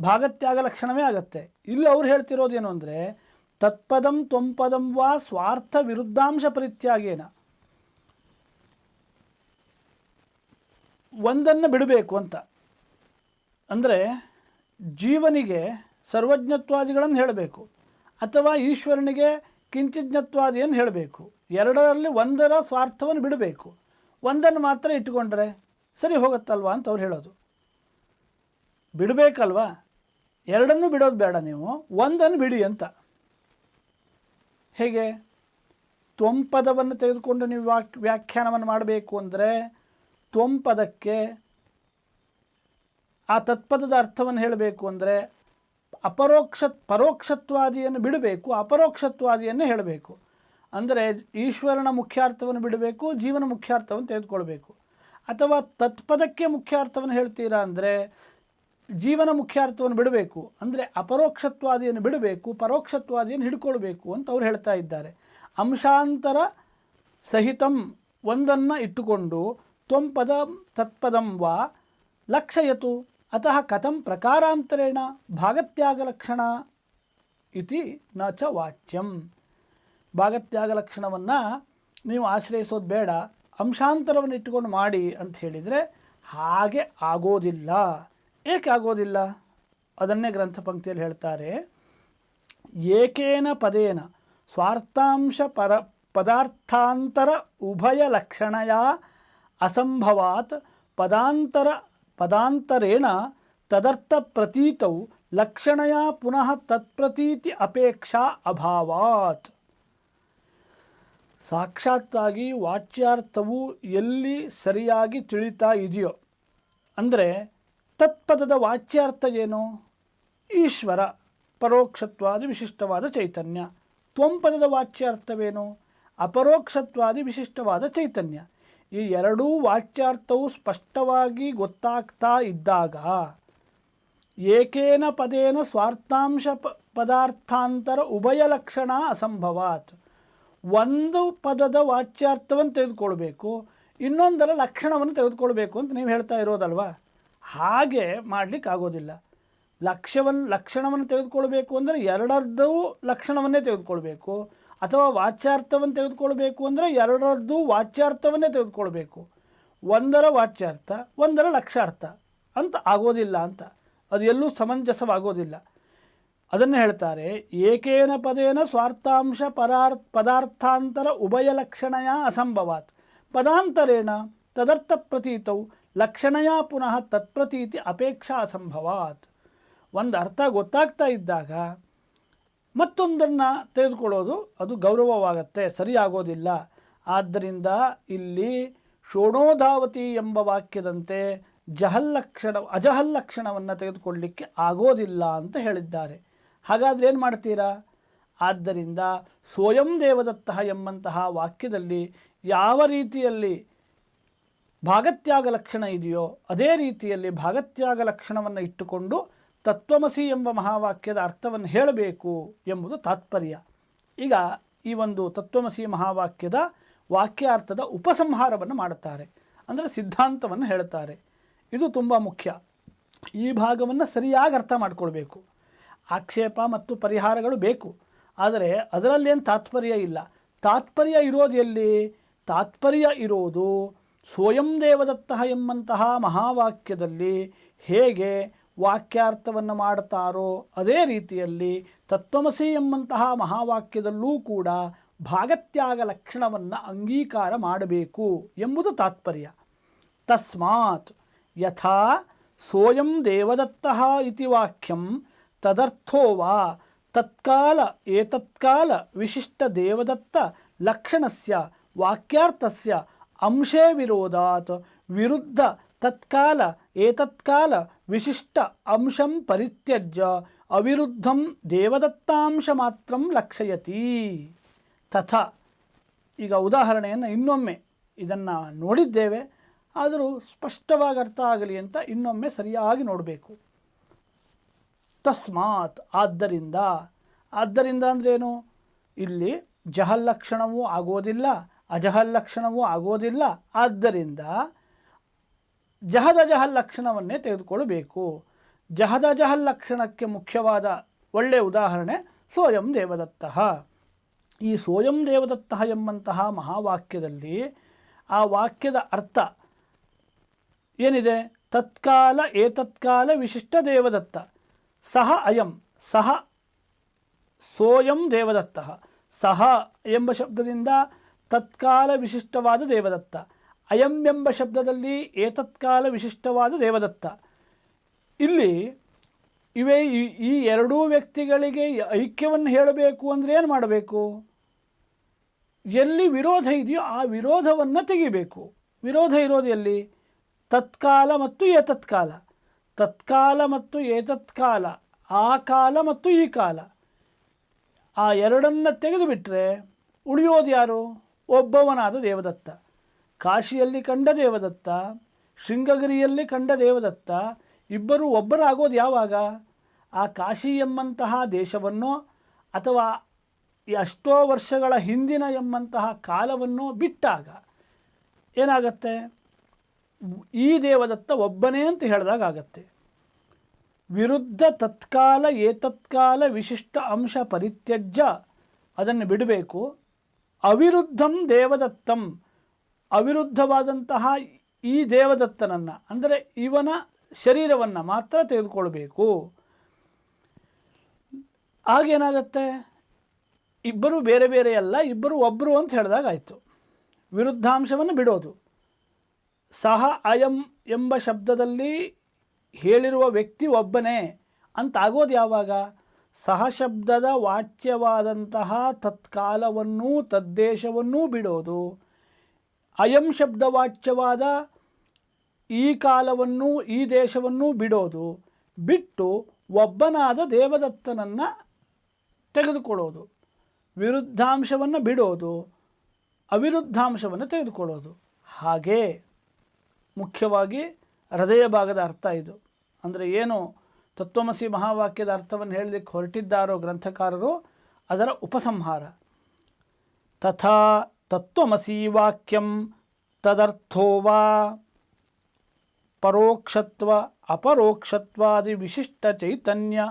[SPEAKER 1] ಭಾಗತ್ಯಾಗ ಲಕ್ಷಣವೇ ಆಗತ್ತೆ. ಇಲ್ಲಿ ಅವ್ರು ಹೇಳ್ತಿರೋದೇನು ಅಂದರೆ, ತತ್ಪದಂ ತ್ವಂಪದಂ ವಾ ಸ್ವಾರ್ಥ ವಿರುದ್ಧಾಂಶ ಪರಿತ್ಯಾಗೇನ. ಒಂದನ್ನು ಬಿಡಬೇಕು ಅಂತ. ಅಂದರೆ ಜೀವನಿಗೆ ಸರ್ವಜ್ಞತ್ವಾದಿಗಳನ್ನು ಹೇಳಬೇಕು. ಅಥವಾ ಈಶ್ವರನಿಗೆ ಕಿಂಚಿಜ್ಞತ್ವಾದಿಯನ್ನು ಹೇಳಬೇಕು. ಎರಡರಲ್ಲಿ ಒಂದರ ಸ್ವಾರ್ಥವನ್ನು ಬಿಡಬೇಕು. ಒಂದನ್ನು ಮಾತ್ರ ಇಟ್ಟುಕೊಂಡ್ರೆ ಸರಿ ಹೋಗುತ್ತಲ್ವಾ ಅಂತ ಅವ್ರು ಹೇಳೋದು. ಬಿಡಬೇಕಲ್ವಾ? ಎರಡನ್ನು ಬಿಡೋದು ಬೇಡ ನೀವು. ಒಂದನ್ನು ಬಿಡಿ ಅಂತ. ಹೇಗೆ? ತ್ವಂಪದವನ್ನು ತೆಗೆದುಕೊಂಡು ನೀವು ವ್ಯಾಖ್ಯಾನವನ್ನು ಮಾಡಬೇಕು ಅಂದರೆ ತ್ವಂಪದಕ್ಕೆ ಆ ತತ್ಪದದ ಅರ್ಥವನ್ನು ಹೇಳಬೇಕು ಅಂದರೆ ಅಪರೋಕ್ಷ, ಪರೋಕ್ಷತ್ವಾದಿಯನ್ನು ಬಿಡಬೇಕು, ಅಪರೋಕ್ಷತ್ವಾದಿಯನ್ನು ಹೇಳಬೇಕು. ಅಂದರೆ ಈಶ್ವರನ ಮುಖ್ಯಾರ್ಥವನ್ನು ಬಿಡಬೇಕು, ಜೀವನ ಮುಖ್ಯಾರ್ಥವನ್ನು ತೆಗೆದುಕೊಳ್ಬೇಕು. ಅಥವಾ ತತ್ಪದಕ್ಕೆ ಮುಖ್ಯಾರ್ಥವನ್ನು ಹೇಳ್ತೀರಾ ಅಂದರೆ ಜೀವನ ಮುಖ್ಯಾರ್ಥವನ್ನು ಬಿಡಬೇಕು. ಅಂದರೆ ಅಪರೋಕ್ಷತ್ವಾದಿಯನ್ನು ಬಿಡಬೇಕು, ಪರೋಕ್ಷತ್ವಾದಿಯನ್ನು ಹಿಡ್ಕೊಳ್ಬೇಕು ಅಂತ ಅವ್ರು ಹೇಳ್ತಾ ಇದ್ದಾರೆ. ಅಂಶಾಂತರ ಸಹಿತಂ ಒಂದನ್ನು ಇಟ್ಟುಕೊಂಡು ತ್ವಂಪದ ತತ್ಪದಂ ವಾ ಲಕ್ಷಯತು ಅತಃ ಕಥಂ ಪ್ರಕಾರಾಂತರೇಣ ಭಾಗತ್ಯಾಗ ಲಕ್ಷಣ ಇತಿ ನ ಚ ವಾಚ್ಯಂ. ಭಾಗತ್ಯಾಗ ಲಕ್ಷಣವನ್ನು ನೀವು ಆಶ್ರಯಿಸೋದು ಬೇಡ, ಅಂಶಾಂತರವನ್ನು ಇಟ್ಟುಕೊಂಡು ಮಾಡಿ ಅಂತ ಹೇಳಿದರೆ ಹಾಗೆ ಆಗೋದಿಲ್ಲ. ಏಕೆ ಆಗೋದಿಲ್ಲ ಅದನ್ನೇ ಗ್ರಂಥ ಪಂಕ್ತಿಯಲ್ಲಿ ಹೇಳ್ತಾರೆ. ಏಕೇನ ಪದೇನ ಸ್ವಾರ್ಥಾಂಶ ಪರ ಪದಾರ್ಥಾಂತರ ಉಭಯ ಲಕ್ಷಣಯ ಅಸಂಭವಾತ್ ಪದಾಂತರ ಪದಾಂತರೇಣ ತದರ್ಥ ಪ್ರತೀತೌ ಲಕ್ಷಣಯ ಪುನಃ ತತ್ಪ್ರತೀತಿ ಅಪೇಕ್ಷಾ ಅಭಾವಾತ್. ಸಾಕ್ಷಾತ್ತಾಗಿ ವಾಚ್ಯಾರ್ಥವು ಎಲ್ಲಿ ಸರಿಯಾಗಿ ತಿಳಿತಾ ಇದೆಯೋ, ಅಂದರೆ ತತ್ಪದದ ವಾಚ್ಯಾರ್ಥ ಏನು ಈಶ್ವರ ಪರೋಕ್ಷತ್ವಾದಿ ವಿಶಿಷ್ಟವಾದ ಚೈತನ್ಯ. ತ್ವಂಪದದ ವಾಚ್ಯಾರ್ಥವೇನು? ಅಪರೋಕ್ಷತ್ವಾದಿ ವಿಶಿಷ್ಟವಾದ ಚೈತನ್ಯ. ಈ ಎರಡೂ ವಾಚ್ಯಾರ್ಥವು ಸ್ಪಷ್ಟವಾಗಿ ಗೊತ್ತಾಗ್ತಾ ಇದ್ದಾಗ ಏಕೇನ ಪದೇನ ಸ್ವಾರ್ಥಾಂಶ ಪ ಪದಾರ್ಥಾಂತರ ಉಭಯ ಲಕ್ಷಣ ಅಸಂಭವಾತ್. ಒಂದು ಪದದ ವಾಚ್ಯಾರ್ಥವನ್ನು ತೆಗೆದುಕೊಳ್ಬೇಕು, ಇನ್ನೊಂದರ ಲಕ್ಷಣವನ್ನು ತೆಗೆದುಕೊಳ್ಬೇಕು ಅಂತ ನೀವು ಹೇಳ್ತಾ ಇರೋದಲ್ವಾ? ಹಾಗೆ ಮಾಡಲಿಕ್ಕೆ ಆಗೋದಿಲ್ಲ. ಲಕ್ಷ್ಯವನ್ನು ಲಕ್ಷಣವನ್ನು ತೆಗೆದುಕೊಳ್ಬೇಕು ಅಂದರೆ ಎರಡರದ್ದು ಲಕ್ಷಣವನ್ನೇ ತೆಗೆದುಕೊಳ್ಬೇಕು. ಅಥವಾ ವಾಚ್ಯಾರ್ಥವನ್ನು ತೆಗೆದುಕೊಳ್ಬೇಕು ಅಂದರೆ ಎರಡರದ್ದು ವಾಚ್ಯಾರ್ಥವನ್ನೇ ತೆಗೆದುಕೊಳ್ಬೇಕು. ಒಂದರ ವಾಚ್ಯಾರ್ಥ, ಒಂದರ ಲಕ್ಷಾರ್ಥ ಅಂತ ಆಗೋದಿಲ್ಲ ಅಂತ. ಅದು ಎಲ್ಲೂ ಸಮಂಜಸವಾಗೋದಿಲ್ಲ. ಅದನ್ನು ಹೇಳ್ತಾರೆ, ಏಕೇನ ಪದೇನ ಸ್ವಾರ್ಥಾಂಶ ಪರಾರ್, ಪದಾರ್ಥಾಂತರ ಉಭಯ ಲಕ್ಷಣಯ ಅಸಂಭವಾತ್. ಪದಾಂತರೇಣ ತದರ್ಥ ಪ್ರತೀತೌ ಲಕ್ಷಣಯ ಪುನಃ ತತ್ಪ್ರತೀತಿ ಅಪೇಕ್ಷಾ ಅಸಂಭವಾತ್ ಒಂದು ಅರ್ಥ ಗೊತ್ತಾಗ್ತಾ ಇದ್ದಾಗ ಮತ್ತೊಂದನ್ನು ತೆಗೆದುಕೊಳ್ಳೋದು ಅದು ಗೌರವವಾಗತ್ತೆ, ಸರಿಯಾಗೋದಿಲ್ಲ. ಆದ್ದರಿಂದ ಇಲ್ಲಿ ಶೋಣೋಧಾವತಿ ಎಂಬ ವಾಕ್ಯದಂತೆ ಜಹಲ್ಲಕ್ಷಣ ಅಜಹಲ್ಲಕ್ಷಣವನ್ನು ತೆಗೆದುಕೊಳ್ಳಲಿಕ್ಕೆ ಆಗೋದಿಲ್ಲ ಅಂತ ಹೇಳಿದ್ದಾರೆ. ಹಾಗಾದರೆ ಏನು ಮಾಡ್ತೀರಾ? ಆದ್ದರಿಂದ ಸ್ವಯಂ ದೇವದತ್ತ ಎಂಬಂತಹ ವಾಕ್ಯದಲ್ಲಿ ಯಾವ ರೀತಿಯಲ್ಲಿ ಭಾಗತ್ಯಾಗ ಲಕ್ಷಣ ಇದೆಯೋ ಅದೇ ರೀತಿಯಲ್ಲಿ ಭಾಗತ್ಯಾಗ ಲಕ್ಷಣವನ್ನು ಇಟ್ಟುಕೊಂಡು ತತ್ವಮಸಿ ಎಂಬ ಮಹಾವಾಕ್ಯದ ಅರ್ಥವನ್ನು ಹೇಳಬೇಕು ಎಂಬುದು ತಾತ್ಪರ್ಯ. ಈಗ ಈ ಒಂದು ತತ್ವಮಸಿ ಮಹಾವಾಕ್ಯದ ವಾಕ್ಯಾರ್ಥದ ಉಪಸಂಹಾರವನ್ನು ಮಾಡುತ್ತಾರೆ. ಅಂದರೆ ಸಿದ್ಧಾಂತವನ್ನು ಹೇಳುತ್ತಾರೆ. ಇದು ತುಂಬ ಮುಖ್ಯ. ಈ ಭಾಗವನ್ನು ಸರಿಯಾಗಿ ಅರ್ಥ ಮಾಡಿಕೊಳ್ಬೇಕು. ಆಕ್ಷೇಪ ಮತ್ತು ಪರಿಹಾರಗಳು ಬೇಕು. ಆದರೆ ಅದರಲ್ಲೇನು ತಾತ್ಪರ್ಯ ಇಲ್ಲ. ತಾತ್ಪರ್ಯ ಇರೋದು ಎಲ್ಲಿ? ತಾತ್ಪರ್ಯ ಇರೋದು ಸ್ವಯಂ ದೇವದತ್ತ ಎಂಬಂತಹ ಮಹಾವಾಕ್ಯದಲ್ಲಿ ಹೇಗೆ ವಾಕ್ಯಾರ್ಥವನ್ನು ಮಾಡುತ್ತಾರೋ ಅದೇ ರೀತಿಯಲ್ಲಿ ತತ್ವಮಸಿ ಎಂಬಂತಹ ಮಹಾವಾಕ್ಯದಲ್ಲೂ ಕೂಡ ಭಾಗತ್ಯಾಗ ಲಕ್ಷಣವನ್ನು ಅಂಗೀಕಾರ ಮಾಡಬೇಕು ಎಂಬುದು ತಾತ್ಪರ್ಯ. ತಸ್ಮಾತ್ ಯಥಾ ಸೋಯಂ ದೇವದತ್ತ ಇತಿ ವಾಕ್ಯಂ ತದರ್ಥೋ ವಾ ತತ್ಕಾಲ ಏತತ್ಕಾಲ ವಿಶಿಷ್ಟ ದೇವದತ್ತ ಲಕ್ಷಣಸ್ಯ ವಾಕ್ಯಾರ್ಥಸ್ಯ ಅಂಶೇ ವಿರೋಧಾತ್ ವಿರುದ್ಧ ತತ್ಕಾಲ ಏತತ್ಕಾಲ ವಿಶಿಷ್ಟ ಅಂಶಂ ಪರಿತ್ಯಜ್ಯ ಅವಿರುದ್ಧಂ ದೇವದತ್ತಾಂಶ ಮಾತ್ರ ಲಕ್ಷಯತಿ. ತಥಾ. ಈಗ ಉದಾಹರಣೆಯನ್ನು ಇನ್ನೊಮ್ಮೆ ಇದನ್ನು ನೋಡಿದ್ದೇವೆ. ಆದರೂ ಸ್ಪಷ್ಟವಾಗಿ ಅರ್ಥ ಆಗಲಿ ಅಂತ ಇನ್ನೊಮ್ಮೆ ಸರಿಯಾಗಿ ನೋಡಬೇಕು. ತಸ್ಮಾತ್. ಆದ್ದರಿಂದ. ಆದ್ದರಿಂದ ಅಂದ್ರೇನು? ಇಲ್ಲಿ ಜಹಲ್ಲಕ್ಷಣವೂ ಆಗೋದಿಲ್ಲ. ಅಜಹಲ್ಲಕ್ಷಣವೂ ಆಗೋದಿಲ್ಲ. ಆದ್ದರಿಂದ ಜಹದ ಲಕ್ಷಣವನ್ನೇ ತೆಗೆದುಕೊಳ್ಳಬೇಕು. ಜಹದ ಲಕ್ಷಣಕ್ಕೆ ಮುಖ್ಯವಾದ ಒಳ್ಳೆಯ ಉದಾಹರಣೆ ಸೋಯಂ ದೇವದತ್ತ. ಈ ಸೋಯಂ ದೇವದತ್ತ ಎಂಬಂತಹ ಮಹಾವಾಕ್ಯದಲ್ಲಿ ಆ ವಾಕ್ಯದ ಅರ್ಥ ಏನಿದೆ? ತತ್ಕಾಲ ಏತತ್ಕಾಲ ವಿಶಿಷ್ಟ ದೇವದತ್ತ. ಸಹ ಅಯಂ, ಸಹ ಸೋಯಂ ದೇವದತ್ತ. ಸಹ ಎಂಬ ಶಬ್ದದಿಂದ ತತ್ಕಾಲ ವಿಶಿಷ್ಟವಾದ ದೇವದತ್ತ. ಅಯಂ ಎಂಬ ಶಬ್ದದಲ್ಲಿ ಏತತ್ಕಾಲ ವಿಶಿಷ್ಟವಾದ ದೇವದತ್ತ. ಇಲ್ಲಿ ಇವೇ ಈ- ಎರಡೂ ವ್ಯಕ್ತಿಗಳಿಗೆ ಐಕ್ಯವನ್ನು ಹೇಳಬೇಕು ಅಂದರೆ ಏನು ಮಾಡಬೇಕು? ಎಲ್ಲಿ ವಿರೋಧ ಇದೆಯೋ ಆ ವಿರೋಧವನ್ನು ತೆಗಿಬೇಕು. ವಿರೋಧ ಇರೋದು ಎಲ್ಲಿ? ತತ್ಕಾಲ ಮತ್ತು ಏತತ್ಕಾಲ ತತ್ಕಾಲ. ಮತ್ತು ಏತತ್ಕಾಲ ಆ ಕಾಲ ಮತ್ತು ಈ ಕಾಲ. ಆ ಎರಡನ್ನು ತೆಗೆದುಬಿಟ್ರೆ ಉಳಿಯೋದು ಯಾರು? ಒಬ್ಬವನಾದ ದೇವದತ್ತ. ಕಾಶಿಯಲ್ಲಿ ಕಂಡ ದೇವದತ್ತ, ಶೃಂಗಗಿರಿಯಲ್ಲಿ ಕಂಡ ದೇವದತ್ತ, ಇಬ್ಬರು ಒಬ್ಬರಾಗೋದು ಯಾವಾಗ? ಆ ಕಾಶಿ ಎಂಬಂತಹ ದೇಶವನ್ನು ಅಥವಾ ಎಷ್ಟೋ ವರ್ಷಗಳ ಹಿಂದಿನ ಎಂಬಂತಹ ಕಾಲವನ್ನು ಬಿಟ್ಟಾಗ ಏನಾಗತ್ತೆ? ಈ ದೇವದತ್ತ ಒಬ್ಬನೇ ಅಂತ ಹೇಳಿದಾಗ ಆಗತ್ತೆ. ವಿರುದ್ಧ ತತ್ಕಾಲ ಏತತ್ಕಾಲ ವಿಶಿಷ್ಟ ಅಂಶ ಪರಿತ್ಯಜ್ಯ ಅದನ್ನು ಬಿಡಬೇಕು. ಅವಿರುದ್ಧಂ ದೇವದತ್ತಂ. ಅವಿರುದ್ಧವಾದಂತಹ ಈ ದೇವದತ್ತನನ್ನು, ಅಂದರೆ ಇವನ ಶರೀರವನ್ನು ಮಾತ್ರ ತೆಗೆದುಕೊಳ್ಬೇಕು. ಆಗೇನಾಗತ್ತೆ ಇಬ್ಬರು ಬೇರೆ ಬೇರೆ ಅಲ್ಲ, ಇಬ್ಬರು ಒಬ್ಬರು ಅಂತ ಹೇಳಿದಾಗ ಆಯಿತು ವಿರುದ್ಧಾಂಶವನ್ನು ಬಿಡೋದು. ಸಹ ಅಯಂ ಎಂಬ ಶಬ್ದದಲ್ಲಿ ಹೇಳಿರುವ ವ್ಯಕ್ತಿ ಒಬ್ಬನೇ ಅಂತ ಆಗೋದು ಯಾವಾಗ? ಸಹ ಶಬ್ದದ ವಾಚ್ಯವಾದಂತಹ ತತ್ಕಾಲವನ್ನೂ ತದ್ದೇಶವನ್ನೂ ಬಿಡೋದು. ಅಯಂ ಶಬ್ದವಾಚ್ಯವಾದ ಈ ಕಾಲವನ್ನು ಈ ದೇಶವನ್ನು ಬಿಡೋದು. ಬಿಟ್ಟು ಒಬ್ಬನಾದ ದೇವದತ್ತನನ್ನು ತೆಗೆದುಕೊಳ್ಳೋದು. ವಿರುದ್ಧಾಂಶವನ್ನು ಬಿಡೋದು. ಅವಿರುದ್ಧಾಂಶವನ್ನು ತೆಗೆದುಕೊಳ್ಳೋದು. ಹಾಗೇ ಮುಖ್ಯವಾಗಿ ಹೃದಯ ಭಾಗದ ಅರ್ಥ ಇದು. ಅಂದರೆ ಏನು? ತತ್ವಮಸಿ ಮಹಾವಾಕ್ಯದ ಅರ್ಥವನ್ನು ಹೇಳಲಿಕ್ಕೆ ಹೊರಟಿದ್ದಾರೋ ಗ್ರಂಥಕಾರರು, ಅದರ ಉಪಸಂಹಾರ. ತಥಾ ತತ್ವಮಸಿ ವಾಕ್ಯಂ ತದರ್ಥೋ ವಾ ಪರೋಕ್ಷತ್ವ ಅಪರೋಕ್ಷತ್ವಾದಿ ವಿಶಿಷ್ಟ ಚೈತನ್ಯ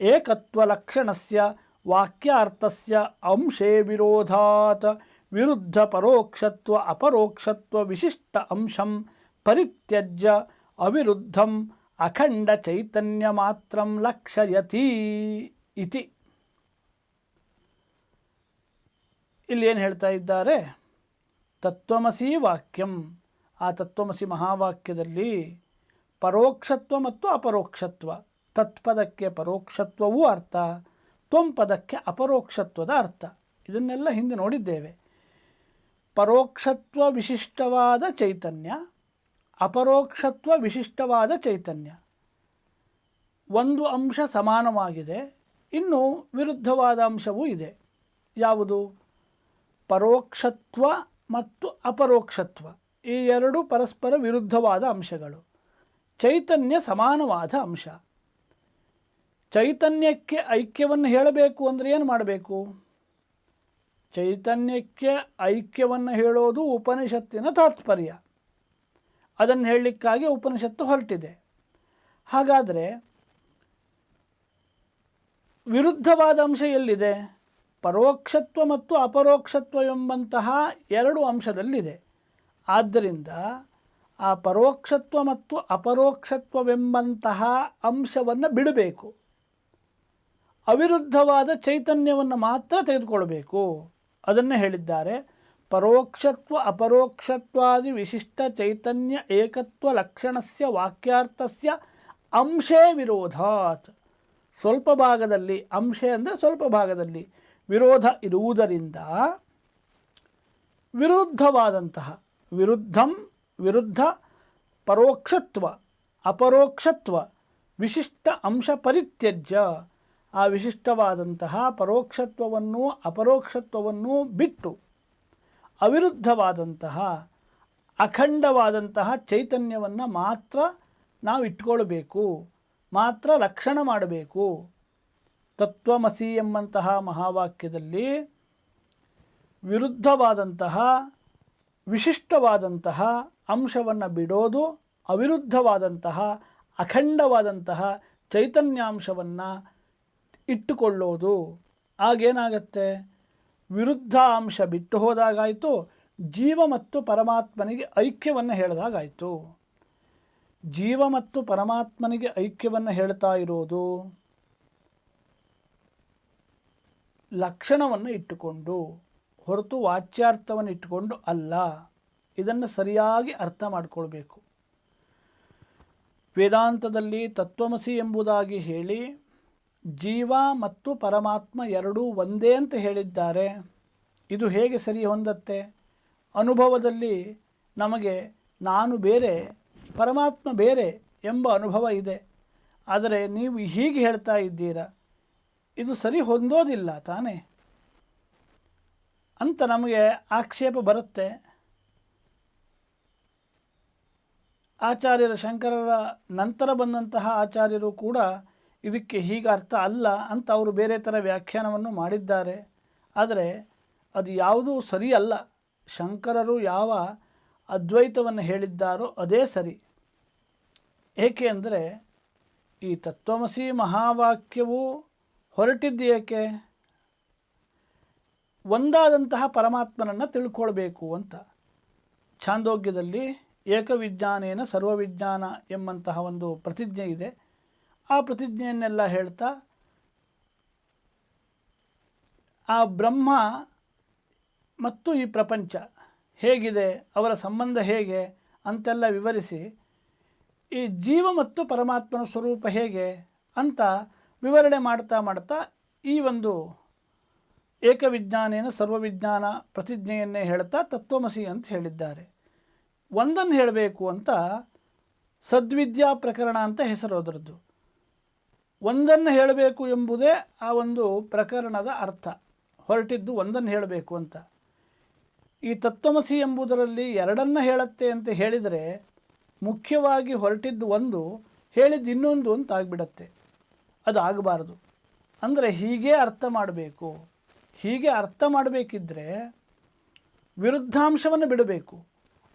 [SPEAKER 1] ಏಕತ್ವ ಲಕ್ಷಣಸ್ಯ ವಾಕ್ಯಾರ್ಥಸ್ಯ ಅಂಶೇ ವಿರೋಧಾತ್ ವಿರುದ್ಧ ಪರೋಕ್ಷತ್ವ ಅಪರೋಕ್ಷತ್ವ ವಿಶಿಷ್ಟ ಅಂಶಂ ಪರಿತ್ಯಜ್ಯ ಅವಿರುದ್ಧಂ ಅಖಂಡ ಚೈತನ್ಯ ಮಾತ್ರಂ ಲಕ್ಷಯತಿ ಇತಿ. ಇಲ್ಲಿ ಏನು ಹೇಳ್ತಾ ಇದ್ದಾರೆ? ತತ್ವಮಸಿ ವಾಕ್ಯಂ. ಆ ತತ್ವಮಸಿ ಮಹಾವಾಕ್ಯದಲ್ಲಿ ಪರೋಕ್ಷತ್ವ ಮತ್ತು ಅಪರೋಕ್ಷತ್ವ. ತತ್ಪದಕ್ಕೆ ಪರೋಕ್ಷತ್ವವೂ ಅರ್ಥ ತ್ವಂಪದಕ್ಕೆ ಅಪರೋಕ್ಷತ್ವದ ಅರ್ಥ. ಇದನ್ನೆಲ್ಲ ಹಿಂದೆ ನೋಡಿದ್ದೇವೆ. ಪರೋಕ್ಷತ್ವ ವಿಶಿಷ್ಟವಾದ ಚೈತನ್ಯ ಅಪರೋಕ್ಷತ್ವ ವಿಶಿಷ್ಟವಾದ ಚೈತನ್ಯ. ಒಂದು ಅಂಶ ಸಮಾನವಾಗಿದೆ, ಇನ್ನು ವಿರುದ್ಧವಾದ ಅಂಶವೂ ಇದೆ. ಯಾವುದು? ಪರೋಕ್ಷತ್ವ ಮತ್ತು ಅಪರೋಕ್ಷತ್ವ. ಈ ಎರಡು ಪರಸ್ಪರ ವಿರುದ್ಧವಾದ ಅಂಶಗಳು. ಚೈತನ್ಯ ಸಮಾನವಾದ ಅಂಶ. ಚೈತನ್ಯಕ್ಕೆ ಐಕ್ಯವನ್ನು ಹೇಳಬೇಕು ಅಂದರೆ ಏನು ಮಾಡಬೇಕು? ಚೈತನ್ಯಕ್ಕೆ ಐಕ್ಯವನ್ನು ಹೇಳೋದು ಉಪನಿಷತ್ತಿನ ತಾತ್ಪರ್ಯ. ಅದನ್ನು ಹೇಳಲಿಕ್ಕಾಗಿ ಉಪನಿಷತ್ತು ಹೊರಟಿದೆ. ಹಾಗಾದರೆ ವಿರುದ್ಧವಾದ ಅಂಶ ಎಲ್ಲಿದೆ? ಪರೋಕ್ಷತ್ವ ಮತ್ತು ಅಪರೋಕ್ಷತ್ವ ಎಂಬಂತಹ ಎರಡು ಅಂಶದಲ್ಲಿದೆ. ಆದ್ದರಿಂದ ಆ ಪರೋಕ್ಷತ್ವ ಮತ್ತು ಅಪರೋಕ್ಷತ್ವವೆಂಬಂತಹ ಅಂಶವನ್ನು ಬಿಡಬೇಕು. ಅವಿರುದ್ಧವಾದ ಚೈತನ್ಯವನ್ನು ಮಾತ್ರ ತೆಗೆದುಕೊಳ್ಬೇಕು. ಅದನ್ನೇ ಹೇಳಿದ್ದಾರೆ ಪರೋಕ್ಷತ್ವ, ಅಪರೋಕ್ಷತ್ವಾದಿ ವಿಶಿಷ್ಟ ಚೈತನ್ಯ ಏಕತ್ವ ಲಕ್ಷಣಸ್ಯ ವಾಕ್ಯಾರ್ಥಸ್ಯ ಅಂಶೇ ವಿರೋಧಾತ್. ಸ್ವಲ್ಪ ಭಾಗದಲ್ಲಿ, ಅಂಶೆ ಅಂದರೆ ಸ್ವಲ್ಪ ಭಾಗದಲ್ಲಿ ವಿರೋಧ ಇರುವುದರಿಂದ ವಿರುದ್ಧವಾದಂತಹ, ವಿರುದ್ಧಂ, ವಿರುದ್ಧ, ಪರೋಕ್ಷತ್ವ, ಅಪರೋಕ್ಷತ್ವ, ವಿಶಿಷ್ಟ ಅಂಶ ಪರಿತ್ಯಜ್ಯ. ಆ ವಿಶಿಷ್ಟವಾದಂತಹ ಪರೋಕ್ಷತ್ವವನ್ನು ಅಪರೋಕ್ಷತ್ವವನ್ನು ಬಿಟ್ಟು ಅವಿರುದ್ಧವಾದಂತಹ, ಅಖಂಡವಾದಂತಹ ಚೈತನ್ಯವನ್ನು ಮಾತ್ರ ನಾವು ಇಟ್ಕೊಳ್ಬೇಕು ಮಾತ್ರ ಲಕ್ಷಣ ಮಾಡಬೇಕು. ತತ್ವಮಸಿ ಎಂಬಂತಹ ಮಹಾವಾಕ್ಯದಲ್ಲಿ ವಿರುದ್ಧವಾದಂತಹ, ವಿಶಿಷ್ಟವಾದಂತಹ ಅಂಶವನ್ನು ಬಿಡೋದು, ಅವಿರುದ್ಧವಾದಂತಹ, ಅಖಂಡವಾದಂತಹ ಚೈತನ್ಯಾಂಶವನ್ನು ಇಟ್ಟುಕೊಳ್ಳೋದು. ಆಗೇನಾಗತ್ತೆ ವಿರುದ್ಧ ಅಂಶ ಬಿಟ್ಟು ಹೋದಾಗಾಯಿತು. ಜೀವ ಮತ್ತು ಪರಮಾತ್ಮನಿಗೆ ಐಕ್ಯವನ್ನು ಹೇಳಿದಾಗಾಯಿತು. ಜೀವ ಮತ್ತು ಪರಮಾತ್ಮನಿಗೆ ಐಕ್ಯವನ್ನು ಹೇಳ್ತಾ ಇರೋದು ಲಕ್ಷಣವನ್ನು ಇಟ್ಟುಕೊಂಡು, ಹೊರತು ವಾಚ್ಯಾರ್ಥವನ್ನು ಇಟ್ಟುಕೊಂಡು ಅಲ್ಲ. ಇದನ್ನು ಸರಿಯಾಗಿ ಅರ್ಥ ಮಾಡಿಕೊಳ್ಬೇಕು. ವೇದಾಂತದಲ್ಲಿ ತತ್ವಮಸಿ ಎಂಬುದಾಗಿ ಹೇಳಿ ಜೀವ ಮತ್ತು ಪರಮಾತ್ಮ ಎರಡೂ ಒಂದೇ ಅಂತ ಹೇಳಿದ್ದಾರೆ. ಇದು ಹೇಗೆ ಸರಿ ಹೊಂದತ್ತೆ? ಅನುಭವದಲ್ಲಿ ನಮಗೆ ನಾನು ಬೇರೆ, ಪರಮಾತ್ಮ ಬೇರೆ ಎಂಬ ಅನುಭವ ಇದೆ. ಆದರೆ ನೀವು ಹೀಗೆ ಹೇಳ್ತಾ ಇದ್ದೀರಾ? ಇದು ಸರಿ ಹೊಂದೋದಿಲ್ಲ ತಾನೇ? ಅಂತ ನಮಗೆ ಆಕ್ಷೇಪ ಬರುತ್ತೆ. ಆಚಾರ್ಯರ ಶಂಕರರ ನಂತರ ಬಂದಂತಹ ಆಚಾರ್ಯರು ಕೂಡ ಇದಕ್ಕೆ ಹೀಗೆ ಅರ್ಥ ಅಲ್ಲ ಅಂತ ಅವರು ಬೇರೆ ಥರ ವ್ಯಾಖ್ಯಾನವನ್ನು ಮಾಡಿದ್ದಾರೆ. ಆದರೆ ಅದು ಯಾವುದೂ ಸರಿಯಲ್ಲ ಶಂಕರರು ಯಾವ ಅದ್ವೈತವನ್ನು ಹೇಳಿದ್ದಾರೋ ಅದೇ ಸರಿ. ಏಕೆ ಅಂದರೆ ಈ ತತ್ವಮಸಿ ಮಹಾವಾಕ್ಯವು ಹೊರಟಿದ್ದು ಏಕೆ? ಒಂದಾದಂತಹ ಪರಮಾತ್ಮನನ್ನು ತಿಳ್ಕೊಳ್ಬೇಕು ಅಂತ. ಛಾಂದೋಗ್ಯದಲ್ಲಿ ಏಕವಿಜ್ಞಾನೇನ ಸರ್ವವಿಜ್ಞಾನ ಎಂಬಂತಹ ಒಂದು ಪ್ರತಿಜ್ಞೆ ಇದೆ. ಆ ಪ್ರತಿಜ್ಞೆಯನ್ನೆಲ್ಲ ಹೇಳ್ತಾ, ಆ ಬ್ರಹ್ಮ ಮತ್ತು ಈ ಪ್ರಪಂಚ ಹೇಗಿದೆ, ಅವರ ಸಂಬಂಧ ಹೇಗೆ ಅಂತೆಲ್ಲ ವಿವರಿಸಿ, ಈ ಜೀವ ಮತ್ತು ಪರಮಾತ್ಮನ ಸ್ವರೂಪ ಹೇಗೆ ಅಂತ ವಿವರಣೆ ಮಾಡ್ತಾ ಮಾಡ್ತಾ ಈ ಒಂದು ಏಕವಿಜ್ಞಾನೇನ ಸರ್ವವಿಜ್ಞಾನ ಪ್ರತಿಜ್ಞೆಯನ್ನೇ ಹೇಳ್ತಾ ತತ್ವಮಸಿ ಅಂತ ಹೇಳಿದ್ದಾರೆ. ಒಂದನ್ನು ಹೇಳಬೇಕು ಅಂತ ಸದ್ವಿದ್ಯಾ ಪ್ರಕರಣ ಅಂತ ಹೆಸರು ಅದರದ್ದು. ಒಂದನ್ನು ಹೇಳಬೇಕು ಎಂಬುದೇ ಆ ಒಂದು ಪ್ರಕರಣದ ಅರ್ಥ. ಹೊರಟಿದ್ದು ಒಂದನ್ನು ಹೇಳಬೇಕು ಅಂತ. ಈ ತತ್ವಮಸಿ ಎಂಬುದರಲ್ಲಿ ಎರಡನ್ನು ಹೇಳುತ್ತೆ ಅಂತ ಹೇಳಿದರೆ ಮುಖ್ಯವಾಗಿ ಹೊರಟಿದ್ದು ಒಂದು, ಹೇಳಿದ್ದು ಇನ್ನೊಂದು ಅಂತ ಆಗಿಬಿಡತ್ತೆ ಅದು ಆಗಬಾರದು. ಅಂದರೆ ಹೀಗೆ ಅರ್ಥ ಮಾಡಬೇಕು. ಹೀಗೆ ಅರ್ಥ ಮಾಡಬೇಕಿದ್ರೆ ವಿರುದ್ಧಾಂಶವನ್ನು ಬಿಡಬೇಕು.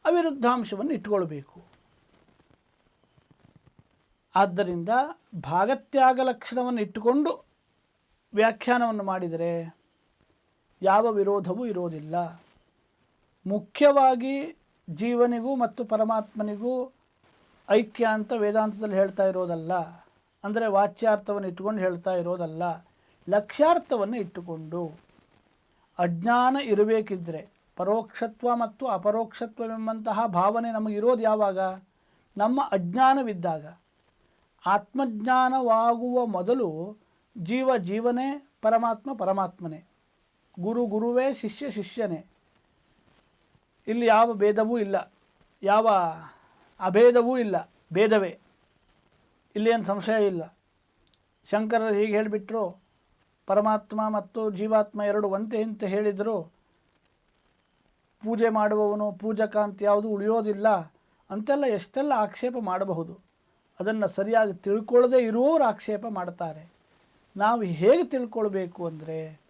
[SPEAKER 1] ಅವಿರುದ್ಧಾಂಶವನ್ನು ಇಟ್ಕೊಳ್ಬೇಕು. ಆದ್ದರಿಂದ ಭಾಗತ್ಯಾಗ ಲಕ್ಷಣವನ್ನು ಇಟ್ಟುಕೊಂಡು ವ್ಯಾಖ್ಯಾನವನ್ನು ಮಾಡಿದರೆ ಯಾವ ವಿರೋಧವೂ ಇರೋದಿಲ್ಲ. ಮುಖ್ಯವಾಗಿ ಜೀವನಿಗೂ ಮತ್ತು ಪರಮಾತ್ಮನಿಗೂ ಐಕ್ಯ ಅಂತ ವೇದಾಂತದಲ್ಲಿ ಹೇಳ್ತಾ ಇರೋದಲ್ಲ. ಅಂದರೆ ವಾಚ್ಯಾರ್ಥವನ್ನು ಇಟ್ಟುಕೊಂಡು ಹೇಳ್ತಾ ಇರೋದಲ್ಲ. ಲಕ್ಷ್ಯಾರ್ಥವನ್ನು ಇಟ್ಟುಕೊಂಡು ಅಜ್ಞಾನ ಇರಬೇಕಿದ್ರೆ ಪರೋಕ್ಷತ್ವ ಮತ್ತು ಅಪರೋಕ್ಷತ್ವವೆಂಬಂತಹ ಭಾವನೆ ನಮಗಿರೋದು ಯಾವಾಗ? ನಮ್ಮ ಅಜ್ಞಾನವಿದ್ದಾಗ. ಆತ್ಮಜ್ಞಾನವಾಗುವ ಮೊದಲು ಜೀವ ಜೀವನೇ ಪರಮಾತ್ಮ ಪರಮಾತ್ಮನೇ. ಗುರು ಗುರುವೇ ಶಿಷ್ಯ ಶಿಷ್ಯನೇ. ಇಲ್ಲಿ ಯಾವ ಭೇದವೂ ಇಲ್ಲ. ಯಾವ ಅಭೇದವೂ ಇಲ್ಲ. ಭೇದವೇ. ಇಲ್ಲೇನು ಸಂಶಯ ಇಲ್ಲ. ಶಂಕರರು ಹೀಗೆ ಹೇಳಿಬಿಟ್ರು, ಪರಮಾತ್ಮ ಮತ್ತು ಜೀವಾತ್ಮ ಎರಡು ಒಂದೇ ಅಂತ ಹೇಳಿದರು. ಪೂಜೆ ಮಾಡುವವನು ಪೂಜಕ ಅಂತ ಯಾವುದು ಉಳಿಯೋದಿಲ್ಲ ಅಂತೆಲ್ಲ ಎಷ್ಟೆಲ್ಲ ಆಕ್ಷೇಪ ಮಾಡಬಹುದು. ಅದನ್ನು ಸರಿಯಾಗಿ ತಿಳ್ಕೊಳ್ಳದೆ ಇರುವವರು ಆಕ್ಷೇಪ ಮಾಡ್ತಾರೆ. ನಾವು ಹೇಗೆ ತಿಳ್ಕೊಳ್ಬೇಕು ಅಂದರೆ,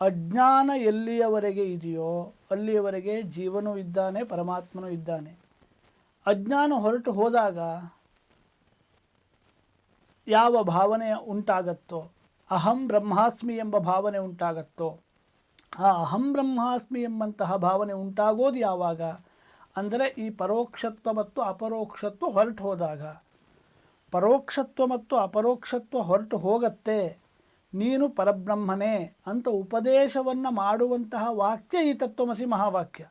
[SPEAKER 1] ಅಜ್ಞಾನ ಎಲ್ಲಿಯವರೆಗೆ ಇದೆಯೋ ಅಲ್ಲಿಯವರೆಗೆ ಜೀವನೂ ಇದ್ದಾನೆ, ಪರಮಾತ್ಮನೂ ಇದ್ದಾನೆ. ಅಜ್ಞಾನ ಹೊರಟು ಹೋದಾಗ ಯಾವ ಭಾವನೆ ಉಂಟಾಗತ್ತೋ, ಅಹಂ ಬ್ರಹ್ಮಾಸ್ಮಿ ಎಂಬ ಭಾವನೆ ಉಂಟಾಗತ್ತೋ, ಆ ಅಹಂ ಬ್ರಹ್ಮಾಸ್ಮಿ ಎಂಬಂತಹ ಭಾವನೆ ಉಂಟಾಗೋದು ಯಾವಾಗ? ಅಂದರೆ ಈ ಪರೋಕ್ಷತ್ವ ಮತ್ತು ಅಪರೋಕ್ಷತ್ವ ಹೊರಟು ಹೋದಾಗ. ಪರೋಕ್ಷತ್ವ ಮತ್ತು ಅಪರೋಕ್ಷತ್ವ ಹೊರಟು ಹೋಗತ್ತೆ. ನೀನು ಪರಬ್ರಹ್ಮನೇ ಅಂತ ಉಪದೇಶವನ್ನು ಮಾಡುವಂತಹ ವಾಕ್ಯ ಈ ತತ್ವಮಸಿ ಮಹಾವಾಕ್ಯ.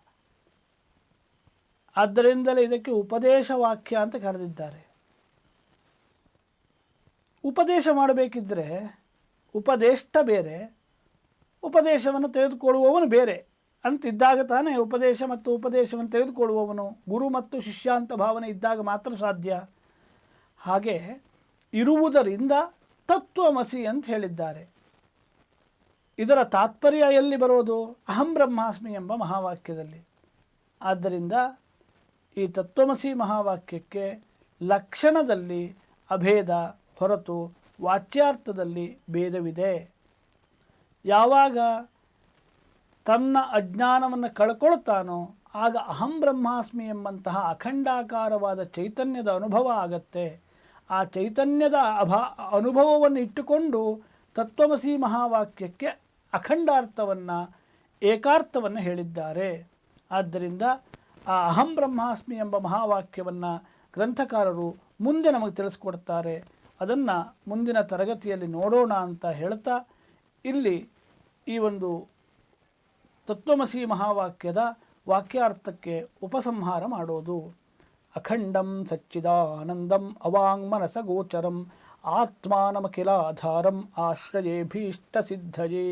[SPEAKER 1] ಆದ್ದರಿಂದಲೇ ಇದಕ್ಕೆ ಉಪದೇಶ ವಾಕ್ಯ ಅಂತ ಕರೆದಿದ್ದಾರೆ. ಉಪದೇಶ ಮಾಡಬೇಕಿದ್ದರೆ ಉಪದೇಷ್ಟ ಬೇರೆ, ಉಪದೇಶವನ್ನು ತೆಗೆದುಕೊಳ್ಳುವವನು ಬೇರೆ ಅಂತಿದ್ದಾಗ ತಾನೇ ಉಪದೇಶ ಮತ್ತು ಉಪದೇಶವನ್ನು ತೆಗೆದುಕೊಳ್ಳುವವನು. ಗುರು ಮತ್ತು ಶಿಷ್ಯ ಅಂತ ಭಾವನೆ ಇದ್ದಾಗ ಮಾತ್ರ ಸಾಧ್ಯ. ಹಾಗೆ ಇರುವುದರಿಂದ ತತ್ವಮಸಿ ಅಂತ ಹೇಳಿದ್ದಾರೆ. ಇದರ ತಾತ್ಪರ್ಯ ಎಲ್ಲಿ ಬರೋದು? ಅಹಂ ಬ್ರಹ್ಮಾಸ್ಮಿ ಎಂಬ ಮಹಾವಾಕ್ಯದಲ್ಲಿ. ಆದ್ದರಿಂದ ಈ ತತ್ವಮಸಿ ಮಹಾವಾಕ್ಯಕ್ಕೆ ಲಕ್ಷಣದಲ್ಲಿ ಅಭೇದ ಹೊರತು ವಾಚ್ಯಾರ್ಥದಲ್ಲಿ ಭೇದವಿದೆ. ಯಾವಾಗ ತನ್ನ ಅಜ್ಞಾನವನ್ನು ಕಳ್ಕೊಳ್ತಾನೋ ಆಗ ಅಹಂ ಬ್ರಹ್ಮಾಸ್ಮಿ ಎಂಬಂತಹ ಅಖಂಡಾಕಾರವಾದ ಚೈತನ್ಯದ ಅನುಭವ ಆಗತ್ತೆ. ಆ ಚೈತನ್ಯದ ಅಭಾ ಅನುಭವವನ್ನು ಇಟ್ಟುಕೊಂಡು ತತ್ವಮಸಿ ಮಹಾವಾಕ್ಯಕ್ಕೆ ಅಖಂಡಾರ್ಥವನ್ನು, ಏಕಾರ್ಥವನ್ನು ಹೇಳಿದ್ದಾರೆ. ಆದ್ದರಿಂದ ಆ ಅಹಂ ಬ್ರಹ್ಮಾಸ್ಮಿ ಎಂಬ ಮಹಾವಾಕ್ಯವನ್ನು ಗ್ರಂಥಕಾರರು ಮುಂದೆ ನಮಗೆ ತಿಳಿಸ್ಕೊಡ್ತಾರೆ. ಅದನ್ನು ಮುಂದಿನ ತರಗತಿಯಲ್ಲಿ ನೋಡೋಣ ಅಂತ ಹೇಳ್ತಾ ಇಲ್ಲಿ ಈ ಒಂದು ತತ್ವಮಸಿ ಮಹಾವಾಕ್ಯದ ವಾಕ್ಯಾರ್ಥಕ್ಕೆ ಉಪಸಂಹಾರ ಮಾಡೋದು. అఖండం సచ్చిదానందం అవాంగ్మనసగోచరం ఆత్మానమఖిలాధారం ఆశ్రయేభీష్టసిద్ధయే.